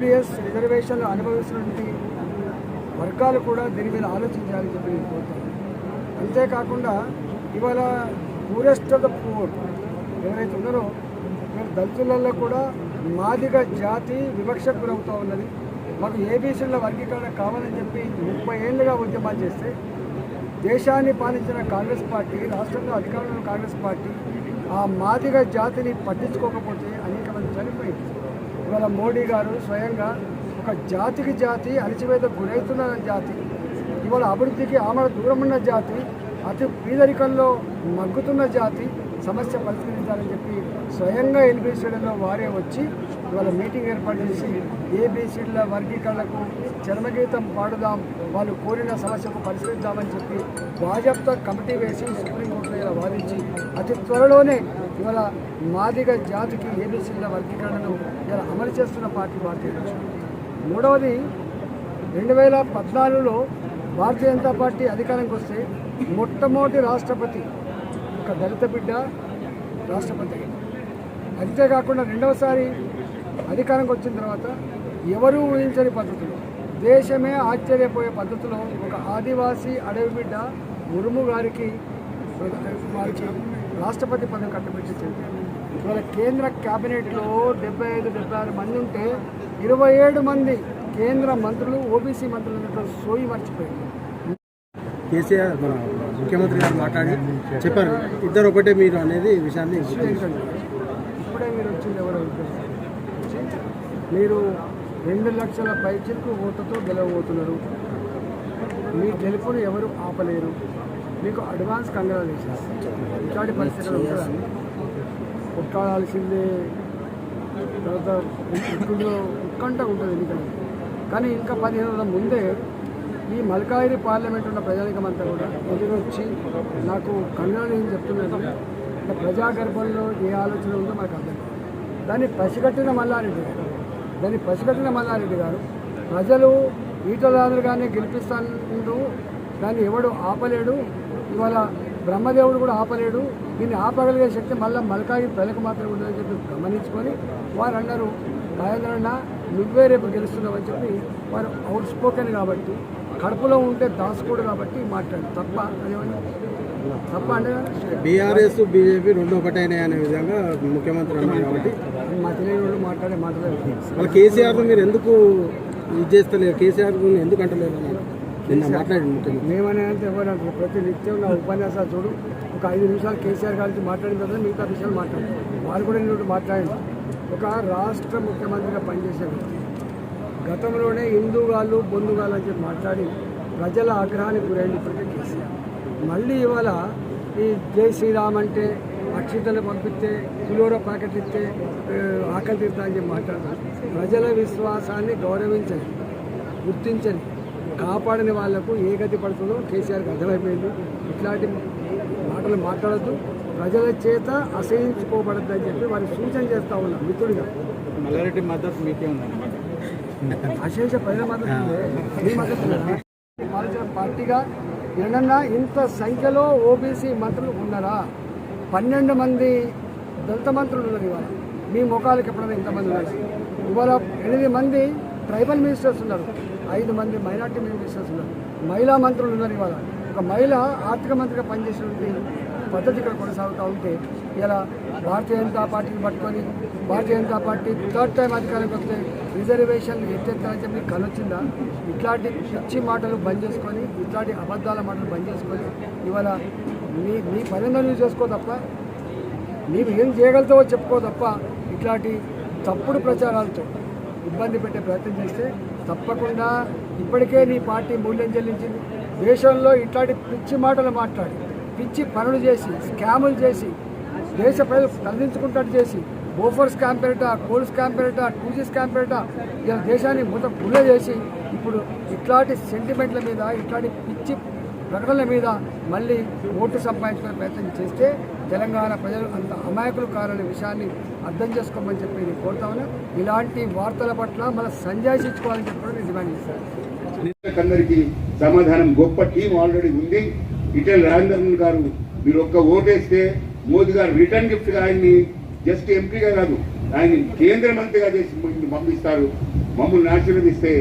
PS రిజర్వేషన్లు అనుభవిస్తున్నటువంటి వర్గాలు కూడా దీని మీద ఆలోచించాలని చెప్పి నేను కోరుతాను అంతేకాకుండా ఇవాళ పూరెస్ట్ ఆఫ్ ద పూర్ ఎవరైతే ఉన్నారో మీరు దళితులలో కూడా మాదిగ జాతి వివక్షకు గురవుతూ ఉన్నది. మాకు ఏబీసీల వర్గీకరణ కావాలని చెప్పి ముప్పై ఏళ్ళుగా ఉద్యమాలు చేస్తే దేశాన్ని పాలించిన కాంగ్రెస్ పార్టీ రాష్ట్రంలో అధికారంలో కాంగ్రెస్ పార్టీ ఆ మాదిగ జాతిని పట్టించుకోకపోతే అనేక మంది చనిపోయింది ఇవాళ మోడీ గారు స్వయంగా ఒక జాతికి జాతి అణిచివేత గురవుతున్న జాతి ఇవాళ అభివృద్ధికి ఆమె దూరం ఉన్న జాతి అతి పేదరికంలో మగ్గుతున్న జాతి సమస్య పరిష్కరించాలని చెప్పి స్వయంగా ఎన్బిసిడీలో వారే వచ్చి ఇవాళ మీటింగ్ ఏర్పాటు చేసి ఏబిసిడీల వర్గీకరణకు చర్మగీతం పాడుదాం వాళ్ళు కోరిన సమస్యకు పరిష్కరిద్దామని చెప్పి భాజపా కమిటీ వేసి సుప్రీంకోర్టులో ఇలా వాదించి అతి త్వరలోనే ఇవాళ మాదిగ జాతికి ఏబీసీల వర్గీకరణను ఇలా అమలు చేస్తున్న పార్టీ భారతీయ జనతా మూడవది రెండు వేల పద్నాలుగులో భారతీయ జనతా పార్టీ అధికారంకి వస్తే మొట్టమొదటి రాష్ట్రపతి ఒక దళిత బిడ్డ రాష్ట్రపతి అంతేకాకుండా రెండవసారి అధికారంకి వచ్చిన తర్వాత ఎవరూ ఊహించని పద్ధతులు. దేశమే ఆశ్చర్యపోయే పద్ధతిలో. ఒక ఆదివాసీ అడవి బిడ్డ మురుము గారికి వారికి రాష్ట్రపతి పదవి కట్టబెట్టి చెందారు ఇవాళ కేంద్ర క్యాబినెట్లో డెబ్బై ఐదు డెబ్బై ఆరు మంది ఉంటే ఇరవై ఏడు మంది కేంద్ర మంత్రులు ఓబీసీ మంత్రులు సోయి మర్చిపోయారు కేసీఆర్ మన ముఖ్యమంత్రి గారు మాట్లాడి చెప్పారు. ఇద్దరు ఒకటే మీరు అనేది విషయాన్ని ఇప్పుడే మీరు వచ్చింది ఎవరో మీరు రెండు లక్షల పైచిలకు ఓటుతో గెలవబోతున్నారు. మీ గెలుపును ఎవరు ఆపలేరు? మీకు అడ్వాన్స్ కంగ్రాచులేషన్స్ ఇట్లాంటి పరిస్థితులు ఉంటుందని కొట్టాడాల్సిందే తర్వాత ఉక్కుంలో ఉత్కంఠ ఉంటుంది ఎందుకంటే కానీ ఇంకా పదిహేను రోజుల ముందే ఈ మల్కాయిరి పార్లమెంట్ ఉన్న ప్రజానికమంతా కూడా ఎదురొచ్చి నాకు కంగ్రాచులేషన్ చెప్తున్నాను ఇంకా ప్రజాగర్భంలో ఏ ఆలోచన ఉందో మాకు అర్థం దాన్ని పసిగట్టిన మల్లారెడ్డి గారు దాన్ని పసిగట్టిన మల్లారెడ్డి గారు ప్రజలు ఈటలాదులుగానే గెలిపిస్తాను దాన్ని ఎవడు ఆపలేడు ఇవాళ బ్రహ్మదేవుడు కూడా ఆపలేడు. దీన్ని ఆపగలిగే శక్తి మళ్ళీ మల్కాయి ప్రజలకు మాత్రమే ఉందని చెప్పి గమనించుకొని వారు అన్నారు మహేంద్రన్న నువ్వే రేపు గెలుస్తున్నావని చెప్పి వారు అవుట్ స్పోకెన్ కాబట్టి కడుపులో ఉంటే దాసుకోడు కాబట్టి మాట్లాడు. తప్ప అదేమన్నా? తప్ప అంటే బీఆర్ఎస్ బీజేపీ రెండు ఒకటేనే అనే విధంగా ముఖ్యమంత్రి అన్నారు కాబట్టి. మా తెలియని వాళ్ళు మాట్లాడే మాటలే. వాళ్ళ కేసీఆర్ మీరు ఎందుకు ఇది చేస్తలేరు? కేసీఆర్ ఎందుకు అంటలేరు అని నిన్న మాట్లాడింది మేమనే అంటే ఎవరు ప్రతి నిత్యం నా ఉపన్యాసాలు చూడు. ఒక ఐదు నిమిషాలు కేసీఆర్ గారికి మాట్లాడిన తర్వాత మిగతా విషయాలు మాట్లాడు వారు కూడా నేను మాట్లాడింది ఒక రాష్ట్ర ముఖ్యమంత్రిగా పనిచేసే వ్యక్తి. గతంలోనే హిందూగాళ్ళు బొందుగాళ్ళు అని చెప్పి మాట్లాడి ప్రజల ఆగ్రహానికి గురైంది ఇప్పటికే కేసీఆర్. మళ్ళీ ఇవాళ ఈ జై శ్రీరామ్ అంటే అక్షితలు పంపిస్తే పులిహోర ప్యాకెట్ ఇస్తే ఆకలి తీరుతా అని చెప్పి మాట్లాడతారు. ప్రజల విశ్వాసాన్ని గౌరవించండి గుర్తించండి. కాపాడని వాళ్ళకు ఏ గతి పడుతుందో కేసీఆర్కి అర్థమైపోయింది. ఇట్లాంటి మాటలు మాట్లాడద్దు. ప్రజల చేత అసహించుకోబడద్దు అని చెప్పి వారికి సూచన చేస్తా ఉన్నాం మిత్రుడిగా. మల్లారెడ్డి మద్దతు మీకే ఉందన్నమాట. అశేష ప్రజల మద్దతు ఉందే. మీ మద్దతు లేదా? పాలించిన పార్టీగా ఎన్నన్నా ఇంత సంఖ్యలో ఓబీసీ మంత్రులు ఉన్నారా? పన్నెండు మంది దళిత మంత్రులు ఉన్నారు ఇవాళ. మీ ముఖాలకు ఎప్పుడైనా ఇంతమంది ఉన్నారు? ఇవాళ ఎనిమిది మంది ట్రైబల్ మినిస్టర్స్ ఉన్నారు. ఐదు మంది మైనార్టీ మినిస్టర్స్ ఉన్నారు. మహిళా మంత్రులు ఉన్నారు ఇవాళ. ఒక మహిళ ఆర్థిక మంత్రిగా పనిచేసినటువంటి పద్ధతి ఇక్కడ కొనసాగుతూ ఉంటే ఇలా భారతీయ జనతా పార్టీని పట్టుకొని Bharatiya Janata party third time అధికారంకి వస్తే రిజర్వేషన్ ఎత్తెత్తాలని చెప్పి కలొచ్చిందా? ఇట్లాంటి పిచ్చి మాటలు బంద్ చేసుకొని ఇట్లాంటి అబద్ధాల మాటలు బంద్ చేసుకొని ఇవాళ మీ మీ పని నువ్వు చేసుకో తప్ప నీవు ఏం చేయగలుగుతావో చెప్పుకో తప్ప ఇట్లాంటి తప్పుడు ప్రచారాలతో ఇబ్బంది పెట్టే ప్రయత్నం చేస్తే తప్పకుండా ఇప్పటికే నీ పార్టీ మూల్యం చెల్లించింది. దేశంలో ఇట్లాంటి పిచ్చి మాటలు మాట్లాడి పిచ్చి పనులు చేసి స్కాములు చేసి దేశ ప్రజలు తరలించుకుంటాడు చేసి బోఫర్ స్కామ్ పేరిట కోల్ స్కామ్ పేరిట టూజీ స్కామ్ పేరిట ఇలా దేశాన్ని మొత్తం గుళ్ళ చేసి ఇప్పుడు ఇట్లాంటి సెంటిమెంట్ల మీద ఇట్లాంటి పిచ్చి ప్రకటనల మీద మళ్ళీ ఓటు సంపాదించుకునే ప్రయత్నం చేస్తే తెలంగాణ ప్రజలు అంత అమాయకులు కారనే విషయాన్ని అర్థం చేసుకోమని చెప్పి నేను కోరుతా ఉన్నా. ఇలాంటి వార్తల పట్ల మనం సంజాయించుకోవాలని చెప్పి నేను డిమాండ్ చేస్తాను సమాధానం గొప్ప టీం ఆల్రెడీ ఉంది. ఇటల్ రాజేంద్రన్ గారు మీరు ఒక్క ఓటేస్తే మోదీ గారు రిటర్న్ గిఫ్ట్గా ఆయన్ని జస్ట్ ఎంపీగా కాదు ఆయన కేంద్ర మంత్రిగా చేసి పంపిస్తారు. మమ్మల్ని ఆశీర్వదిస్తే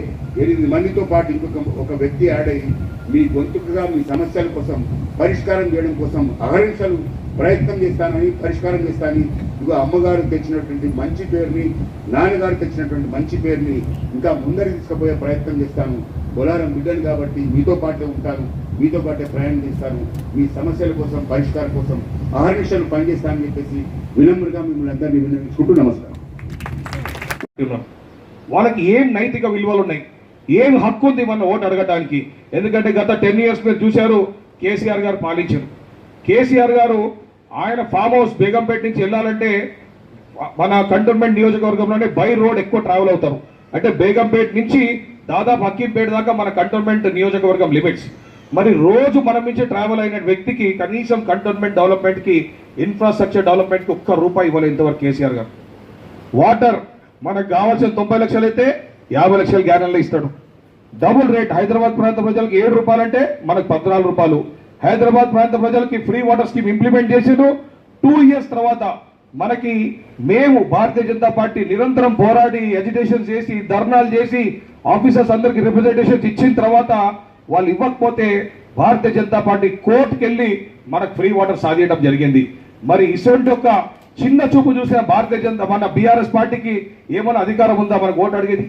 ఎనిమిది మందితో పాటు ఇంకొక ఒక వ్యక్తి యాడ్ అయ్యి మీ గొంతుకగా మీ సమస్యల కోసం పరిష్కారం చేయడం కోసం అహర్నిశలు ప్రయత్నం చేస్తానని పరిష్కారం చేస్తానని ఇదిగో అమ్మగారు తెచ్చినటువంటి మంచి పేరుని నాన్నగారు తెచ్చినటువంటి మంచి పేరుని ఇంకా ముందరికి తీసుకుపోయే ప్రయత్నం చేస్తాను. బొలారం బిడ్డను కాబట్టి మీతో పాటే ఉంటాను మీతో పాటే ప్రయాణం చేస్తాను. మీ సమస్యల కోసం పరిష్కారం కోసం అహర్నిషలు పనిచేస్తానని చెప్పేసి వినమ్రంగా మిమ్మల్ని అందరినీ వినియోగించుకుంటూ నమస్కారం. వాళ్ళకి ఏం నైతిక విలువలు ఉన్నాయి? ఏం హక్కు ఉంది మన ఓటు అడగటానికి? ఎందుకంటే గత టెన్ ఇయర్స్ మీరు చూశారు కేసీఆర్ గారు పాలించారు. కేసీఆర్ గారు ఆయన ఫామ్ హౌస్ బేగంపేట నుంచి వెళ్ళాలంటే మన కంటోన్మెంట్ నియోజకవర్గంలోనే బై రోడ్ ఎక్కువ ట్రావెల్ అవుతారు. అంటే బేగంపేట నుంచి దాదాపు హక్కింపేట దాకా మన కంటోన్మెంట్ నియోజకవర్గం లిమిట్స్. మరి రోజు మనం నుంచి ట్రావెల్ అయిన వ్యక్తికి కనీసం కంటోన్మెంట్ డెవలప్మెంట్కి ఇన్ఫ్రాస్ట్రక్చర్ డెవలప్మెంట్కి ఒక్క రూపాయి ఇవ్వలేదు ఇంతవరకు కేసీఆర్ గారు. వాటర్ మనకు కావాల్సిన తొంభై లక్షలు అయితే యాభై లక్షలు గ్యారెంటీలు ఇస్తాడు. డబుల్ రేట్ హైదరాబాద్ ప్రాంత ప్రజలకు ఏడు రూపాయలంటే మనకు పద్నాలుగు రూపాయలు. హైదరాబాద్ ప్రాంత ప్రజలకి ఫ్రీ వాటర్ స్కీమ్ ఇంప్లిమెంట్ చేసిండు. టూ ఇయర్స్ తర్వాత మనకి మేము భారతీయ జనతా పార్టీ నిరంతరం పోరాడి ఎజిటేషన్ చేసి ధర్నాలు చేసి ఆఫీసర్స్ అందరికి రిప్రజెంటేషన్స్ ఇచ్చిన తర్వాత వాళ్ళు ఇవ్వకపోతే భారతీయ జనతా పార్టీ కోర్టుకి వెళ్ళి మనకు ఫ్రీ వాటర్ సాధించడం జరిగింది. మరి ఇటువంటి ఒక చిన్న చూపు చూసిన భారతీయ జనతా మన బీఆర్ఎస్ పార్టీకి ఏమైనా అధికారం ఉందా? మనకు ఓటు అడిగేది.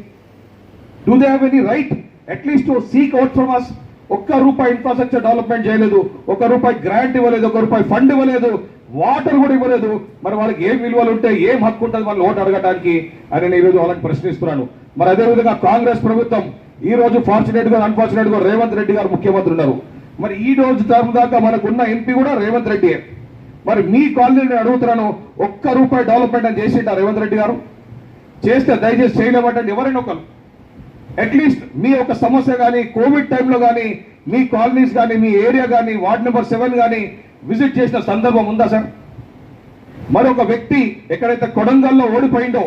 Do they have any right at least to seek out from us ఒక్క రూపాయి ఇన్ఫ్రాస్ట్రక్చర్ డెవలప్మెంట్ చేయలేదు. ఒక రూపాయి గ్రాంట్ ఇవ్వలేదు. ఒక రూపాయి ఫండ్ ఇవ్వలేదు. వాటర్ కూడా ఇవ్వలేదు. మరి వాళ్ళకి ఏం విలువలు ఉంటే ఏం హక్కు ఉంటుంది వాళ్ళు ఓటు అడగడానికి అని నేను ఈరోజు వాళ్ళని ప్రశ్నిస్తున్నాను. మరి అదేవిధంగా కాంగ్రెస్ ప్రభుత్వం ఈ రోజు ఫార్చునేట్గా అన్ఫార్చునేట్గా రేవంత్ రెడ్డి గారు ముఖ్యమంత్రి ఉన్నారు. మరి ఈ రోజు టర్మ్ దాకా మనకున్న ఎంపీ కూడా రేవంత్ రెడ్డి మరి మీ కాలనీ నేను అడుగుతున్నాను. ఒక్క రూపాయి డెవలప్మెంట్ అని చేసిండా రేవంత్ రెడ్డి గారు? చేస్తే దయచేసి చేయలేమంటే ఎవరైనా ఒకరు. అట్లీస్ట్ మీ యొక్క సమస్య కానీ కోవిడ్ టైంలో కానీ మీ కాలనీస్ కానీ మీ ఏరియా కానీ వార్డ్ నెంబర్ సెవెన్ కానీ విజిట్ చేసిన సందర్భం ఉందా సార్? మరొక వ్యక్తి ఎక్కడైతే కొడంగల్లో ఓడిపోయిండో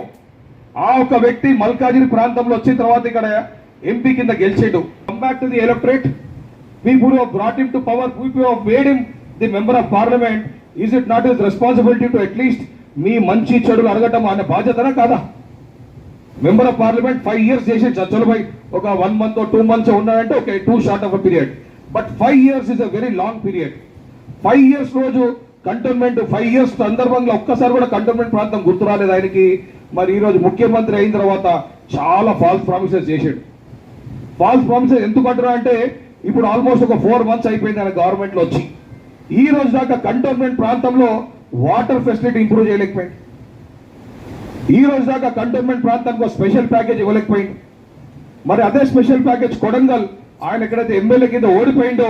ఆ ఒక వ్యక్తి మల్కాజిరి ప్రాంతంలో వచ్చిన తర్వాత ఇక్కడ ఎంపీ కింద గెలిచేడు. Come back to the electorate people who brought into power people who made him the member of parliament is it not his responsibility to at least మీ మంచి చెడులు అడగటం అనే బాధ్యతనా కాదా? Member of parliament five years చేసే చర్చలపై ఒక one month two months ఉన్నాడంటే okay too short of period but five years is a very long period five years రోజు కంటోన్మెంట్ ఫైవ్ ఇయర్స్ సందర్భంగా ఒక్కసారి కూడా కంటోన్మెంట్ ప్రాంతం గుర్తు రాలేదు ఆయనకి. మరి ఈరోజు ముఖ్యమంత్రి అయిన తర్వాత చాలా ఫాల్స్ ప్రామిసెస్ చేశాడు. ఫాల్స్ ప్రామిసెస్ ఎందుకు అంటున్నా అంటే ఇప్పుడు ఆల్మోస్ట్ ఒక ఫోర్ మంత్స్ అయిపోయింది ఆయన గవర్నమెంట్లో వచ్చి. ఈ రోజు దాకా కంటోన్మెంట్ ప్రాంతంలో వాటర్ ఫెసిలిటీ ఇంప్రూవ్ చేయలేకపోయింది. ఈ రోజు దాకా కంటోన్మెంట్ ప్రాంతానికి ఒక స్పెషల్ ప్యాకేజ్ ఇవ్వలేకపోయింది. మరి అదే స్పెషల్ ప్యాకేజ్ కొడంగల్ ఆయన ఎక్కడైతే ఎమ్మెల్యే కింద ఓడిపోయిండో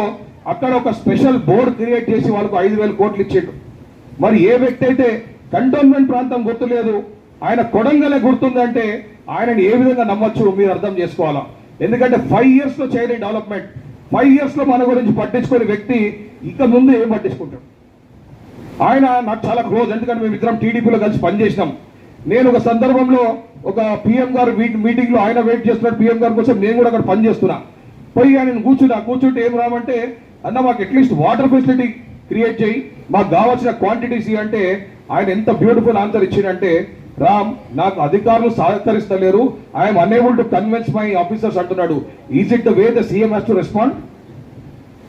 అక్కడ ఒక స్పెషల్ బోర్డు క్రియేట్ చేసి వాళ్ళకు ఐదు వేల కోట్లు ఇచ్చిండు. మరి ఏ వ్యక్తి అయితే కంటోన్మెంట్ ప్రాంతం గుర్తులేదు ఆయన కొడంగలే గుర్తుందంటే ఆయనని ఏ విధంగా నమ్మచ్చు మీరు అర్థం చేసుకోవాలా? ఎందుకంటే ఫైవ్ ఇయర్స్లో చేయని డెవలప్మెంట్ ఫైవ్ ఇయర్స్లో మన గురించి పట్టించుకునే వ్యక్తి ఇక ముందు ఏం పట్టించుకుంటాడు? ఆయన నాకు చాలా క్లోజ్ ఎందుకంటే మేము ఇద్దరం టీడీపీలో కలిసి పనిచేసినాం. నేను ఒక సందర్భంలో ఒక పిఎం గారు మీటింగ్లో ఆయన వెయిట్ చేస్తున్నాడు. పిఎం గారి కోసం నేను కూడా అక్కడ పనిచేస్తున్నా పోయి ఆయన కూర్చున్నా. కూర్చుంటే ఏం రామంటే అన్న మాకు అట్లీస్ట్ వాటర్ ఫెసిలిటీ క్రియేట్ చేయి. మాకు కావాల్సిన క్వాంటిటీస్ అంటే ఆయన ఎంత బ్యూటిఫుల్ ఆన్సర్ ఇచ్చిందంటే రామ్ నాకు అధికారులు సహకరిస్తలేరు. I'm unable to convince my officers అంటున్నాడు. Is it the way the CM has to respond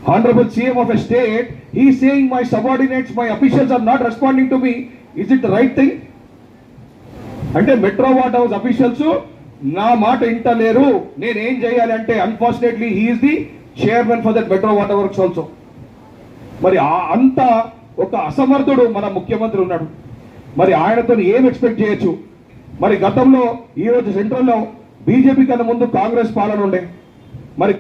Honorable CM of a state, he is saying my subordinates, my officials are not responding to me. Is it the right thing? అంటే metro water house officials నా మాట ఇంటలేరు. నేను ఏం చేయాలి అంటే unfortunately he's the chairman for that metro water works also మరి అంత ఒక అసమర్థుడు మన ముఖ్యమంత్రి ఉన్నాడు. మరి ఆయనతో ఏం ఎక్స్పెక్ట్ చేయొచ్చు? మరి గతంలో ఈ రోజు సెంట్రల్లో బీజేపీ కన్నా ముందు కాంగ్రెస్ పాలన ఉండే.